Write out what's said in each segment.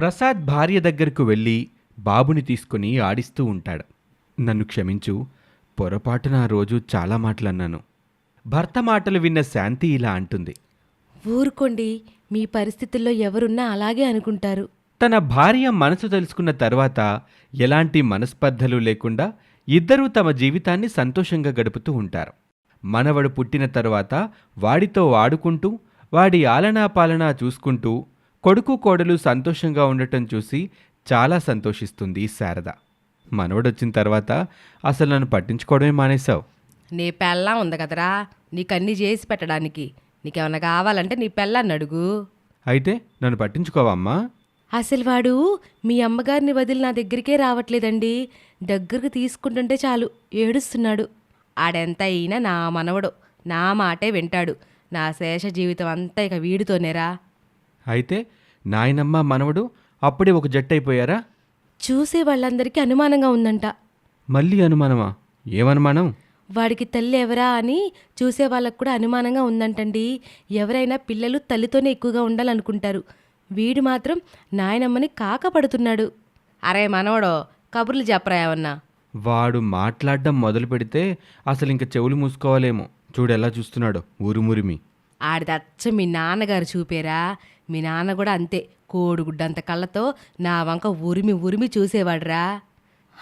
ప్రసాద్ భార్య దగ్గరకు వెళ్ళి బాబుని తీసుకుని ఆడిస్తూ ఉంటాడు. నన్ను క్షమించు పొరపాటున ఆ రోజు చాలా మాటలన్నాను. భర్త మాటలు విన్న శాంతి ఇలా అంటుంది. ఊరుకోండి మీ పరిస్థితుల్లో ఎవరున్నా అలాగే అనుకుంటారు. తన భార్య మనసు తెలుసుకున్న తర్వాత ఎలాంటి మనస్పర్ధలు లేకుండా ఇద్దరూ తమ జీవితాన్ని సంతోషంగా గడుపుతూ ఉంటారు. మనవడు పుట్టిన తర్వాత వాడితో ఆడుకుంటూ వాడి ఆలనా పాలనా చూసుకుంటూ కొడుకు కోడలు సంతోషంగా ఉండటం చూసి చాలా సంతోషిస్తుంది శారద. మనవడొచ్చిన తర్వాత అసలు నన్ను పట్టించుకోవడమే మానేశావు. నీ పెళ్ళం ఉంది కదరా నీకన్నీ చేసి పెట్టడానికి. నీకేమన్నా కావాలంటే నీ పెళ్ళాన్ని అడుగు. అయితే నన్ను పట్టించుకోవమ్మా. అసలు వాడు మీ అమ్మగారిని వదిలి నా దగ్గరికే రావట్లేదండి. దగ్గరకు తీసుకుంటుంటే చాలు ఏడుస్తున్నాడు. ఆడెంత అయినా నా మనవడు నా మాటే వింటాడు. నా శేష జీవితం అంతా ఇక వీడితోనేరా. అయితే నాయనమ్మ మనవడు అప్పుడే ఒక జట్టయిపోయారా? చూసే వాళ్ళందరికీ అనుమానంగా ఉందంట. మళ్ళీ అనుమానమా? ఏమనుమానం? వాడికి తల్లి ఎవరా అని చూసే వాళ్ళకు కూడా అనుమానంగా ఉందంటండి. ఎవరైనా పిల్లలు తల్లితోనే ఎక్కువగా ఉండాలనుకుంటారు. వీడు మాత్రం నాయనమ్మని కాకపడుతున్నాడు. అరే మనవడో కబుర్లు చెప్పరా ఏమన్నా? వాడు మాట్లాడడం మొదలు పెడితే అసలు ఇంక చెవులు మూసుకోవాలేమో. చూడు ఎలా చూస్తున్నాడో ఊరుమురిమి. ఆడిదచ్చ మీ నాన్నగారు చూపేరా. మీ నాన్న కూడా అంతే కోడిగుడ్డంత కళ్ళతో నా వంక ఉరిమి ఉరిమి చూసేవాడురా.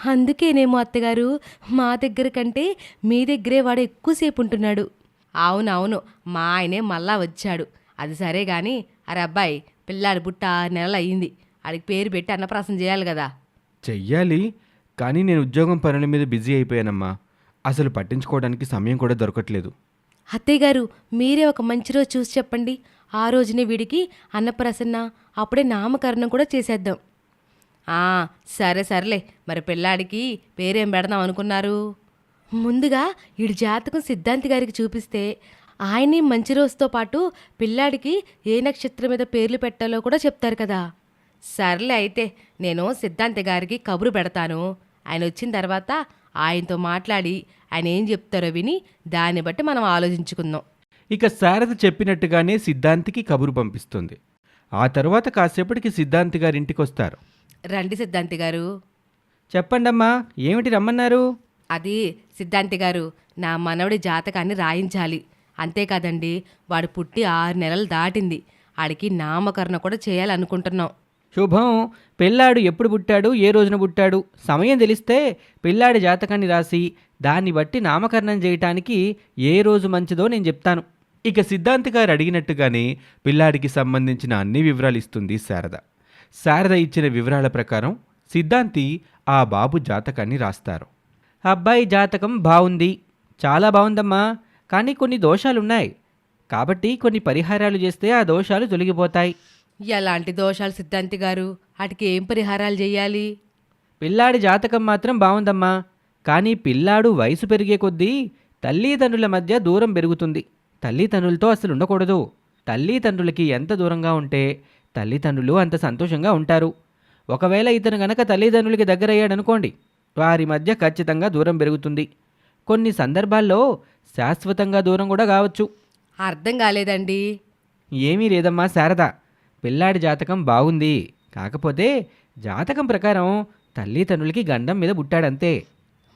అందుకేనేమో అత్తగారు మా దగ్గర కంటే మీ దగ్గరే వాడు ఎక్కువసేపు ఉంటున్నాడు అవునవును మా ఆయనే మళ్ళా వచ్చాడు. అది సరే గాని అరే అబ్బాయి పిల్లాడి పుట్ట ఆరు నెలలు అయ్యింది. వాడికి పేరు పెట్టి అన్నప్రాసం చేయాలి కదా. చెయ్యాలి కానీ నేను ఉద్యోగం పనుల మీద బిజీ అయిపోయానమ్మా. అసలు పట్టించుకోవడానికి సమయం కూడా దొరకట్లేదు. అత్తయ్య గారు మీరే ఒక మంచి రోజు చూసి చెప్పండి. ఆ రోజునే వీడికి అన్నప్రసన్న అప్పుడే నామకరణం కూడా చేసేద్దాం. ఆ, సరే సర్లే. మరి పిల్లాడికి పేరేం పెడదాం అనుకున్నారు? ముందుగా ఈడు జాతకం సిద్ధాంతి గారికి చూపిస్తే ఆయనే మంచి రోజుతో పాటు పిల్లాడికి ఏ నక్షత్రం మీద పేర్లు పెట్టాలో కూడా చెప్తారు కదా. సర్లే అయితే నేను సిద్ధాంతి గారికి కబురు పెడతాను. ఆయన వచ్చిన తర్వాత ఆయనతో మాట్లాడి ఆయన ఏం చెప్తారో విని దాన్ని బట్టి మనం ఆలోచించుకుందాం. ఇక శారద చెప్పినట్టుగానే సిద్ధాంతికి కబురు పంపిస్తుంది. ఆ తర్వాత కాసేపటికి సిద్ధాంతి గారింటికి వస్తారు రండి సిద్ధాంతి గారు. చెప్పండమ్మా ఏమిటి రమ్మన్నారు? అది సిద్ధాంతి గారు నా మనవడి జాతకాన్ని రాయించాలి. అంతేకాదండి వాడు పుట్టి ఆరు నెలలు దాటింది. ఆడికి నామకరణ కూడా చేయాలనుకుంటున్నాం. శుభం. పిల్లాడు ఎప్పుడు పుట్టాడు? ఏ రోజున పుట్టాడు? సమయం తెలిస్తే పిల్లాడి జాతకాన్ని రాసి దాన్ని బట్టి నామకరణం చేయటానికి ఏ రోజు మంచిదో నేను చెప్తాను. ఇక సిద్ధాంతి గారు అడిగినట్టుగానే పిల్లాడికి సంబంధించిన అన్ని వివరాలు ఇస్తుంది శారద. శారద ఇచ్చిన వివరాల ప్రకారం సిద్ధాంతి ఆ బాబు జాతకాన్ని రాస్తారు. అబ్బాయి జాతకం బాగుంది. చాలా బాగుందమ్మా. కానీ కొన్ని దోషాలున్నాయి. కాబట్టి కొన్ని పరిహారాలు చేస్తే ఆ దోషాలు తొలగిపోతాయి. ఎలాంటి దోషాలు సిద్ధాంతి గారు? వాటికి ఏం పరిహారాలు చేయాలి? పిల్లాడి జాతకం మాత్రం బాగుందమ్మా కానీ పిల్లాడు వయసు పెరిగే కొద్దీ తల్లిదండ్రుల మధ్య దూరం పెరుగుతుంది. తల్లిదండ్రులతో అసలు ఉండకూడదు. తల్లిదండ్రులకి ఎంత దూరంగా ఉంటే తల్లిదండ్రులు అంత సంతోషంగా ఉంటారు. ఒకవేళ ఇతను గనక తల్లిదండ్రులకి దగ్గరయ్యాడనుకోండి వారి మధ్య ఖచ్చితంగా దూరం పెరుగుతుంది. కొన్ని సందర్భాల్లో శాశ్వతంగా దూరం కూడా కావచ్చు. అర్థం కాలేదండి. ఏమీ లేదమ్మా శారద. పిల్లాడి జాతకం బాగుంది. కాకపోతే జాతకం ప్రకారం తల్లిదండ్రులకి గండం మీద పుట్టాడంతే.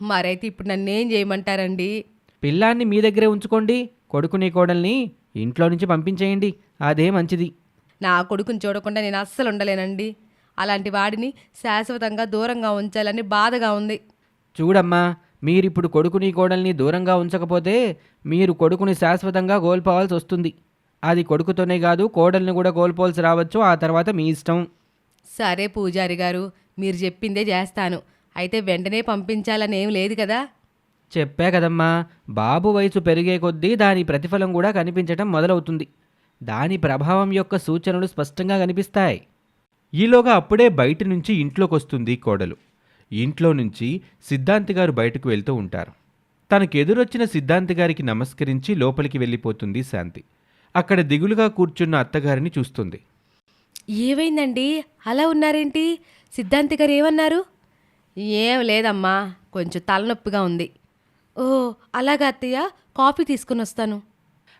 మరైతే ఇప్పుడు నన్నేం చేయమంటారండి? పిల్లాన్ని మీ దగ్గరే ఉంచుకోండి. కొడుకుని కోడల్ని ఇంట్లో నుంచి పంపించేయండి. అదే మంచిది. నా కొడుకుని చూడకుండా నేను అస్సలు ఉండలేనండి. అలాంటి వాడిని శాశ్వతంగా దూరంగా ఉంచాలని బాధగా ఉంది. చూడమ్మా మీరిప్పుడు కొడుకుని కోడల్ని దూరంగా ఉంచకపోతే మీరు కొడుకుని శాశ్వతంగా కోల్పోవాల్సి వస్తుంది. అది కొడుకుతోనే కాదు కోడల్ని కూడా కోల్పోవాల్సి రావచ్చు. ఆ తర్వాత మీ ఇష్టం. సరే పూజారి గారు మీరు చెప్పిందే చేస్తాను. అయితే వెంటనే పంపించాలని ఏం లేదు కదా? చెప్పా కదమ్మా. బాబు వయసు పెరిగే కొద్దీ దాని ప్రతిఫలం కూడా కనిపించటం మొదలవుతుంది. దాని ప్రభావం యొక్క సూచనలు స్పష్టంగా కనిపిస్తాయి. ఈలోగా అప్పుడే బయట నుంచి ఇంట్లోకి వస్తుంది కోడలు. ఇంట్లో నుంచి సిద్ధాంతి గారు బయటకు వెళ్తూ ఉంటారు. తనకు ఎదురొచ్చిన సిద్ధాంతి గారికి నమస్కరించి లోపలికి వెళ్ళిపోతుంది శాంతి. అక్కడ దిగులుగా కూర్చున్న అత్తగారిని చూస్తుంది. ఏమైందండి? అలా ఉన్నారేంటి? సిద్ధాంతి గారు ఏమన్నారు? ఏం లేదమ్మా కొంచెం తలనొప్పిగా ఉంది. ఓ అలాగా అత్తయ్య కాఫీ తీసుకుని వస్తాను.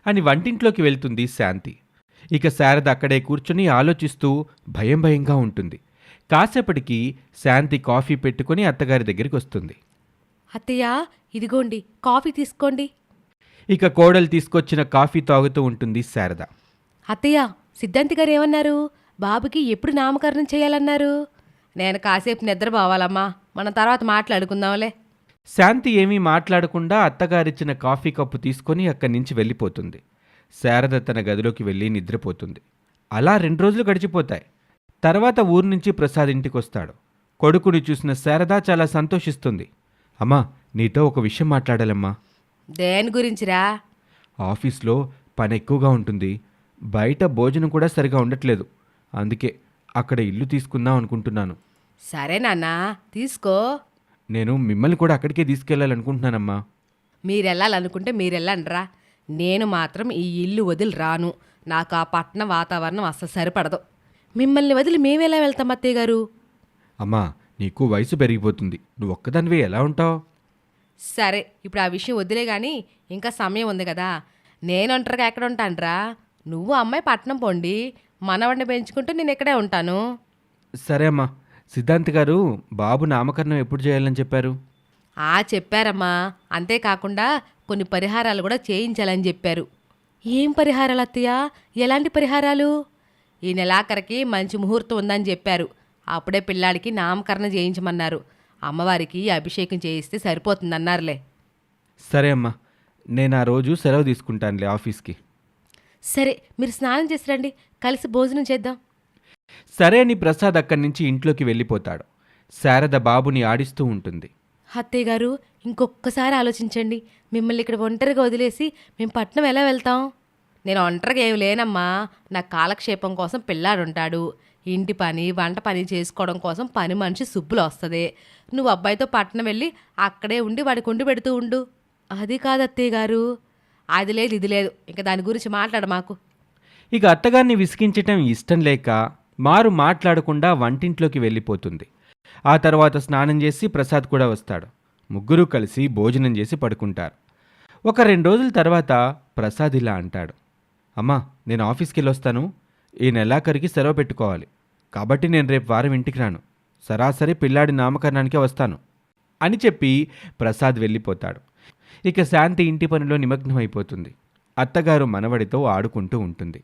అని వంటింట్లోకి వెళ్తుంది శాంతి. ఇక శారద అక్కడే కూర్చుని ఆలోచిస్తూ భయం భయంగా ఉంటుంది. కాసేపటికి శాంతి కాఫీ పెట్టుకొని అత్తగారి దగ్గరికి వస్తుంది. అత్తయ్య ఇదిగోండి కాఫీ తీసుకోండి. ఇక కోడలు తీసుకొచ్చిన కాఫీ తాగుతూ ఉంటుంది శారద. అత్తయ్య సిద్ధాంతి గారు ఏమన్నారు? బాబుకి ఎప్పుడు నామకరణం చేయాలన్నారు? నేను కాసేపు నిద్రపోవాలమ్మా మనం తర్వాత మాట్లాడుకుందాంలే. శాంతి ఏమీ మాట్లాడకుండా అత్తగారిచ్చిన కాఫీ కప్పు తీసుకొని అక్కడి నుంచి వెళ్ళిపోతుంది. శారద తన గదిలోకి వెళ్ళి నిద్రపోతుంది. అలా రెండు రోజులు గడిచిపోతాయి. తర్వాత ఊరు నుంచి ప్రసాద్ ఇంటికి వస్తాడు. కొడుకుని చూసిన శారద చాలా సంతోషిస్తుంది. అమ్మా నీతో ఒక విషయం మాట్లాడాలమ్మా. దేని గురించిరా? ఆఫీస్లో పని ఎక్కువగా ఉంటుంది. బయట భోజనం కూడా సరిగా ఉండట్లేదు. అందుకే అక్కడ ఇల్లు తీసుకుందాం అనుకుంటున్నాను. సరే నాన్న తీసుకో. నేను మిమ్మల్ని కూడా అక్కడికే తీసుకెళ్ళాలనుకుంటున్నానమ్మా. మీరెళ్ళాలనుకుంటే మీరెళ్ళండిరా. నేను మాత్రం ఈ ఇల్లు వదిలి రాను నాకు ఆ పట్టణ వాతావరణం అస్సలు సరిపడదు. మిమ్మల్ని వదిలి మేమెలా వెళ్తాం అత్తయ్య గారు? అమ్మా నీకు వయసు పెరిగిపోతుంది. నువ్వు ఒక్కదానివే ఎలా ఉంటావు? సరే ఇప్పుడు ఆ విషయం వదిలే కానీ ఇంకా సమయం ఉంది కదా. నేను ఒంటరిగా ఎక్కడ ఉంటానురా? నువ్వు అమ్మాయి పట్నం పోండి మనవాడిని పెంచుకుంటూ నేను ఇక్కడే ఉంటాను. సరే అమ్మా. సిద్ధాంత్ గారు బాబు నామకరణం ఎప్పుడు చేయాలని చెప్పారు? ఆ చెప్పారమ్మా. అంతేకాకుండా కొన్ని పరిహారాలు కూడా చేయించాలని చెప్పారు. ఏం పరిహారాలు అత్తయ్య? ఎలాంటి పరిహారాలు? ఈ నెలాఖరికి మంచి ముహూర్తం ఉందని చెప్పారు. అప్పుడే పిల్లాడికి నామకరణం చేయించమన్నారు. అమ్మవారికి అభిషేకం చేయిస్తే సరిపోతుందన్నారులే. సరే అమ్మా నేను ఆ రోజు సెలవు తీసుకుంటానులే ఆఫీస్కి. సరే మీరు స్నానం చేసి రండి కలిసి భోజనం చేద్దాం. సరే అని ప్రసాద్ అక్కడి నుంచి ఇంట్లోకి వెళ్ళిపోతాడు. శారద బాబుని ఆడిస్తూ ఉంటుంది. అత్తయ్య గారు ఇంకొక్కసారి ఆలోచించండి మిమ్మల్ని ఇక్కడ ఒంటరిగా వదిలేసి మేము పట్నం ఎలా వెళ్తాం? నేను ఒంటరిగా ఏమి లేనమ్మా. నా కాలక్షేపం కోసం పిల్లాడుంటాడు. ఇంటి పని వంట పని చేసుకోవడం కోసం పని మనిషి సుబ్బులు వస్తుంది. నువ్వు అబ్బాయితో పట్టణం వెళ్ళి అక్కడే ఉండి వాడికి ఉండి పెడుతూ ఉండు. అది కాదు అత్తయ్య గారు. అది లేదు ఇది లేదు. ఇంకా దాని గురించి మాట్లాడు మాకు. ఇక అత్తగారిని విసిగించటం ఇష్టం లేక మారు మాట్లాడకుండా వంటింట్లోకి వెళ్ళిపోతుంది. ఆ తర్వాత స్నానం చేసి ప్రసాద్ కూడా వస్తాడు. ముగ్గురు కలిసి భోజనం చేసి పడుకుంటారు. ఒక రెండు రోజుల తర్వాత ప్రసాద్ ఇలా అంటాడు. అమ్మా నేను ఆఫీస్కి వెళ్ళొస్తాను ఈ నెలాఖరికి సెలవు పెట్టుకోవాలి. కాబట్టి నేను రేపు వారం ఇంటికి రాను. సరాసరి పిల్లాడి నామకరణానికే వస్తాను. అని చెప్పి ప్రసాద్ వెళ్ళిపోతాడు. ఇక శాంతి ఇంటి పనిలో నిమగ్నమైపోతుంది. అత్తగారు మనవడితో ఆడుకుంటూ ఉంటుంది.